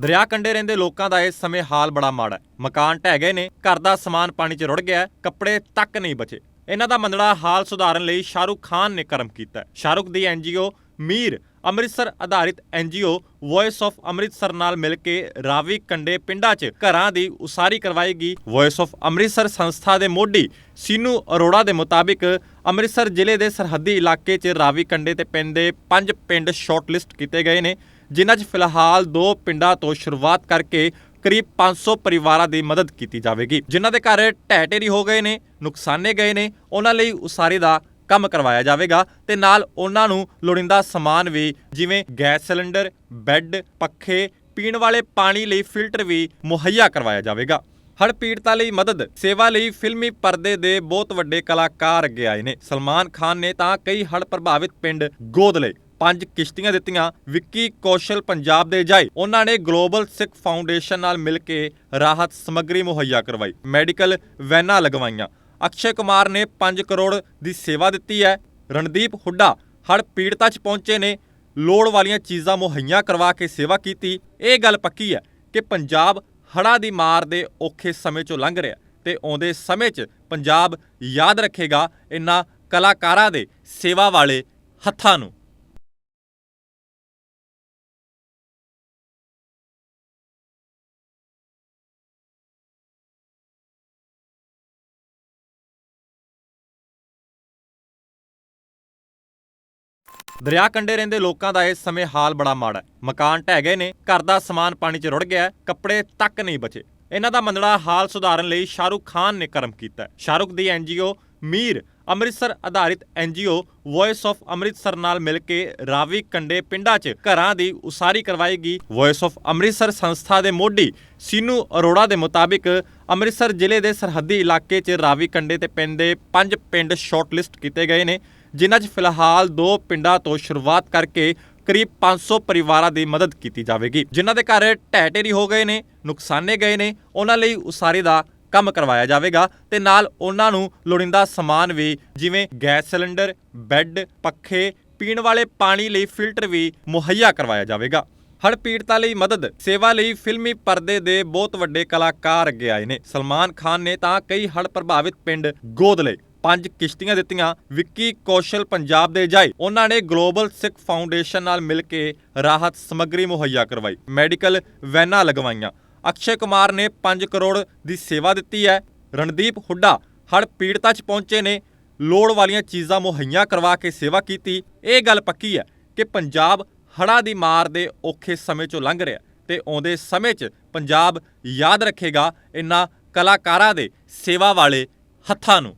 ਦਰਿਆ ਕੰਢੇ ਰਹਿੰਦੇ ਲੋਕਾਂ ਦਾ ਇਸ ਸਮੇਂ ਹਾਲ ਬੜਾ ਮਾੜਾ ਹੈ। ਮਕਾਨ ਢਹਿ ਗਏ ਨੇ, ਘਰ ਦਾ ਸਮਾਨ ਪਾਣੀ 'ਚ ਰੁੜ ਗਿਆ ਕੱਪੜੇ ਤੱਕ ਨਹੀਂ ਬਚੇ। ਇਹਨਾਂ ਦਾ ਮੰਦੜਾ ਹਾਲ ਸੁਧਾਰਨ ਲਈ ਸ਼ਾਹਰੁਖ ਖਾਨ ਨੇ ਕਰਮ ਕੀਤਾ ਸ਼ਾਹਰੁਖ ਦੀ ਐਨਜੀਓ ਮੀਰ ਅੰਮ੍ਰਿਤਸਰ ਆਧਾਰਿਤ ਐਨਜੀਓ ਵੌਇਸ ਆਫ ਅੰਮ੍ਰਿਤਸਰ ਨਾਲ ਮਿਲ ਕੇ ਰਾਵੀ ਕੰਡੇ ਪਿੰਡਾਂ 'ਚ ਘਰਾਂ ਦੀ ਉਸਾਰੀ ਕਰਵਾਏਗੀ। ਵੌਇਸ ਆਫ ਅੰਮ੍ਰਿਤਸਰ ਸੰਸਥਾ ਦੇ ਮੋਢੀ ਸੀਨੂ ਅਰੋੜਾ ਦੇ ਮੁਤਾਬਿਕ ਅੰਮ੍ਰਿਤਸਰ ਜ਼ਿਲ੍ਹੇ ਦੇ ਸਰਹੱਦੀ ਇਲਾਕੇ 'ਚ ਰਾਵੀ ਕੰਡੇ ਤੇ ਦੇ ਪੰਜ ਪਿੰਡ ਸ਼ਾਰਟਲਿਸਟ ਕੀਤੇ ਗਏ ਨੇ। ਜਿਨ੍ਹਾਂ 'ਚ ਫਿਲਹਾਲ ਦੋ ਪਿੰਡਾਂ ਤੋਂ ਸ਼ੁਰੂਆਤ ਕਰਕੇ ਕਰੀਬ 500 ਪਰਿਵਾਰਾਂ ਦੀ ਮਦਦ ਕੀਤੀ ਜਾਵੇਗੀ, ਜਿਨ੍ਹਾਂ ਦੇ ਘਰ ਢਹਿ ਢੇਰੀ ਹੋ ਗਏ ਨੇ, ਨੁਕਸਾਨੇ ਗਏ ਨੇ, ਉਹਨਾਂ ਲਈ ਉਸਾਰੀ ਦਾ ਕੰਮ ਕਰਵਾਇਆ ਜਾਵੇਗਾ ਤੇ ਨਾਲ ਉਹਨਾਂ ਨੂੰ ਲੋੜੀਂਦਾ ਸਮਾਨ ਵੀ, ਜਿਵੇਂ ਗੈਸ ਸਿਲੰਡਰ, ਬੈੱਡ, ਪੱਖੇ, ਪੀਣ ਵਾਲੇ ਪਾਣੀ ਲਈ ਫਿਲਟਰ ਵੀ ਮੁਹੱਈਆ ਕਰਵਾਇਆ ਜਾਵੇਗਾ। ਹੜ੍ਹ ਪੀੜਤਾਂ ਲਈ ਮਦਦ, ਸੇਵਾ ਲਈ ਫਿਲਮੀ ਪਰਦੇ ਦੇ ਬਹੁਤ ਵੱਡੇ ਕਲਾਕਾਰ ਅੱਗੇ ਆਏ ਨੇ। ਸਲਮਾਨ ਖਾਨ ਨੇ ਤਾਂ ਕਈ ਹੜ੍ਹ ਪ੍ਰਭਾਵਿਤ ਪਿੰਡ ਗੋਦ ਲਏ। ਪੰਜ ਕਿਸ਼ਤੀਆਂ ਦਿੱਤੀਆਂ। ਵਿੱਕੀ ਕੌਸ਼ਲ ਪੰਜਾਬ ਦੇ ਜਾਏ ਉਹਨਾਂ ਨੇ ਗਲੋਬਲ ਸਿੱਖ ਫਾਊਂਡੇਸ਼ਨ ਨਾਲ ਮਿਲ ਕੇ ਰਾਹਤ ਸਮੱਗਰੀ ਮੁਹੱਈਆ ਕਰਵਾਈ। ਮੈਡੀਕਲ ਵੈਨਾਂ ਲਗਵਾਈਆਂ। ਅਕਸ਼ੇ ਕੁਮਾਰ ਨੇ 5 ਕਰੋੜ ਦੀ ਸੇਵਾ ਦਿੱਤੀ ਹੈ। ਰਣਦੀਪ ਹੁੱਡਾ ਹੜ੍ਹ ਪੀੜਤਾ 'ਚ ਪਹੁੰਚੇ ਨੇ। ਲੋੜ ਵਾਲੀਆਂ ਚੀਜ਼ਾਂ ਮੁਹੱਈਆ ਕਰਵਾ ਕੇ ਸੇਵਾ ਕੀਤੀ। ਇਹ ਗੱਲ ਪੱਕੀ ਹੈ ਕਿ ਪੰਜਾਬ ਹੜ੍ਹਾਂ ਦੀ ਮਾਰ ਦੇ ਔਖੇ ਸਮੇਂ 'ਚੋਂ ਲੰਘ ਰਿਹਾ ਤੇ ਆਉਂਦੇ ਸਮੇਂ 'ਚ ਪੰਜਾਬ ਯਾਦ ਰੱਖੇਗਾ ਇਨ੍ਹਾਂ ਕਲਾਕਾਰਾਂ ਦੇ ਸੇਵਾ ਵਾਲੇ ਹੱਥਾਂ ਨੂੰ। ਦਰਿਆ ਕੰਢੇ ਰਹਿੰਦੇ ਲੋਕਾਂ ਦਾ ਇਸ ਸਮੇਂ ਹਾਲ ਬੜਾ ਮਾੜਾ ਹੈ। ਮਕਾਨ ਢਹਿ ਗਏ ਨੇ, ਘਰ ਦਾ ਸਮਾਨ ਪਾਣੀ 'ਚ ਰੁੜ ਗਿਆ ਕੱਪੜੇ ਤੱਕ ਨਹੀਂ ਬਚੇ। ਇਹਨਾਂ ਦਾ ਮੰਦੜਾ ਹਾਲ ਸੁਧਾਰਨ ਲਈ ਸ਼ਾਹਰੁਖ ਖਾਨ ਨੇ ਕਰਮ ਕੀਤਾ ਸ਼ਾਹਰੁਖ ਦੀ ਐਨਜੀਓ ਮੀਰ ਅੰਮ੍ਰਿਤਸਰ ਆਧਾਰਿਤ ਐਨਜੀਓ ਵੌਇਸ ਆਫ ਅੰਮ੍ਰਿਤਸਰ ਨਾਲ ਮਿਲ ਕੇ ਰਾਵੀ ਕੰਡੇ ਪਿੰਡਾਂ 'ਚ ਘਰਾਂ ਦੀ ਉਸਾਰੀ ਕਰਵਾਏਗੀ। ਵੌਇਸ ਆਫ ਅੰਮ੍ਰਿਤਸਰ ਸੰਸਥਾ ਦੇ ਮੋਢੀ ਸੀਨੂ ਅਰੋੜਾ ਦੇ ਮੁਤਾਬਿਕ ਅੰਮ੍ਰਿਤਸਰ ਜ਼ਿਲ੍ਹੇ ਦੇ ਸਰਹੱਦੀ ਇਲਾਕੇ 'ਚ ਰਾਵੀ ਕੰਡੇ ਤੇ ਪੈਂਦੇ ਪੰਜ ਪਿੰਡ ਸ਼ਾਰਟਲਿਸਟ ਕੀਤੇ ਗਏ ਨੇ। ਜਿਨ੍ਹਾਂ 'ਚ ਫਿਲਹਾਲ ਦੋ ਪਿੰਡਾਂ ਤੋਂ ਸ਼ੁਰੂਆਤ ਕਰਕੇ ਕਰੀਬ 500 ਪਰਿਵਾਰਾਂ ਦੀ ਮਦਦ ਕੀਤੀ ਜਾਵੇਗੀ, ਜਿਨ੍ਹਾਂ ਦੇ ਘਰ ਢਹਿ ਢੇਰੀ ਹੋ ਗਏ ਨੇ, ਨੁਕਸਾਨੇ ਗਏ ਨੇ, ਉਹਨਾਂ ਲਈ ਉਸਾਰੀ ਦਾ ਕੰਮ ਕਰਵਾਇਆ ਜਾਵੇਗਾ ਤੇ ਨਾਲ ਉਹਨਾਂ ਨੂੰ ਲੋੜੀਂਦਾ ਸਮਾਨ ਵੀ, ਜਿਵੇਂ ਗੈਸ ਸਿਲੰਡਰ, ਬੈੱਡ, ਪੱਖੇ, ਪੀਣ ਵਾਲੇ ਪਾਣੀ ਲਈ ਫਿਲਟਰ ਵੀ ਮੁਹੱਈਆ ਕਰਵਾਇਆ ਜਾਵੇਗਾ। ਹੜ੍ਹ ਪੀੜਤਾਂ ਲਈ ਮਦਦ, ਸੇਵਾ ਲਈ ਫਿਲਮੀ ਪਰਦੇ ਦੇ ਬਹੁਤ ਵੱਡੇ ਕਲਾਕਾਰ ਅੱਗੇ ਆਏ ਨੇ। ਸਲਮਾਨ ਖਾਨ ਨੇ ਤਾਂ ਕਈ ਹੜ੍ਹ ਪ੍ਰਭਾਵਿਤ ਪਿੰਡ ਗੋਦ ਲਏ। ਪੰਜ ਕਿਸ਼ਤੀਆਂ ਦਿੱਤੀਆਂ। ਵਿੱਕੀ ਕੌਸ਼ਲ ਪੰਜਾਬ ਦੇ ਜਾਏ। ਉਹਨਾਂ ਨੇ ਗਲੋਬਲ ਸਿੱਖ ਫਾਊਂਡੇਸ਼ਨ ਨਾਲ ਮਿਲ ਕੇ ਰਾਹਤ ਸਮੱਗਰੀ ਮੁਹੱਈਆ ਕਰਵਾਈ। ਮੈਡੀਕਲ ਵੈਨਾਂ ਲਗਵਾਈਆਂ। ਅਕਸ਼ੇ ਕੁਮਾਰ ਨੇ 5 ਕਰੋੜ ਦੀ ਸੇਵਾ ਦਿੱਤੀ ਹੈ। ਰਣਦੀਪ ਹੁੱਡਾ ਹੜ੍ਹ ਪੀੜਤਾ 'ਚ ਪਹੁੰਚੇ ਨੇ। ਲੋੜ ਵਾਲੀਆਂ ਚੀਜ਼ਾਂ ਮੁਹੱਈਆ ਕਰਵਾ ਕੇ ਸੇਵਾ ਕੀਤੀ। ਇਹ ਗੱਲ ਪੱਕੀ ਹੈ ਕਿ ਪੰਜਾਬ ਹੜ੍ਹਾਂ ਦੀ ਮਾਰ ਦੇ ਔਖੇ ਸਮੇਂ 'ਚੋਂ ਲੰਘ ਰਿਹਾ ਤੇ ਆਉਂਦੇ ਸਮੇਂ 'ਚ ਪੰਜਾਬ ਯਾਦ ਰੱਖੇਗਾ ਇਨ੍ਹਾਂ ਕਲਾਕਾਰਾਂ ਦੇ ਸੇਵਾ ਵਾਲੇ ਹੱਥਾਂ ਨੂੰ।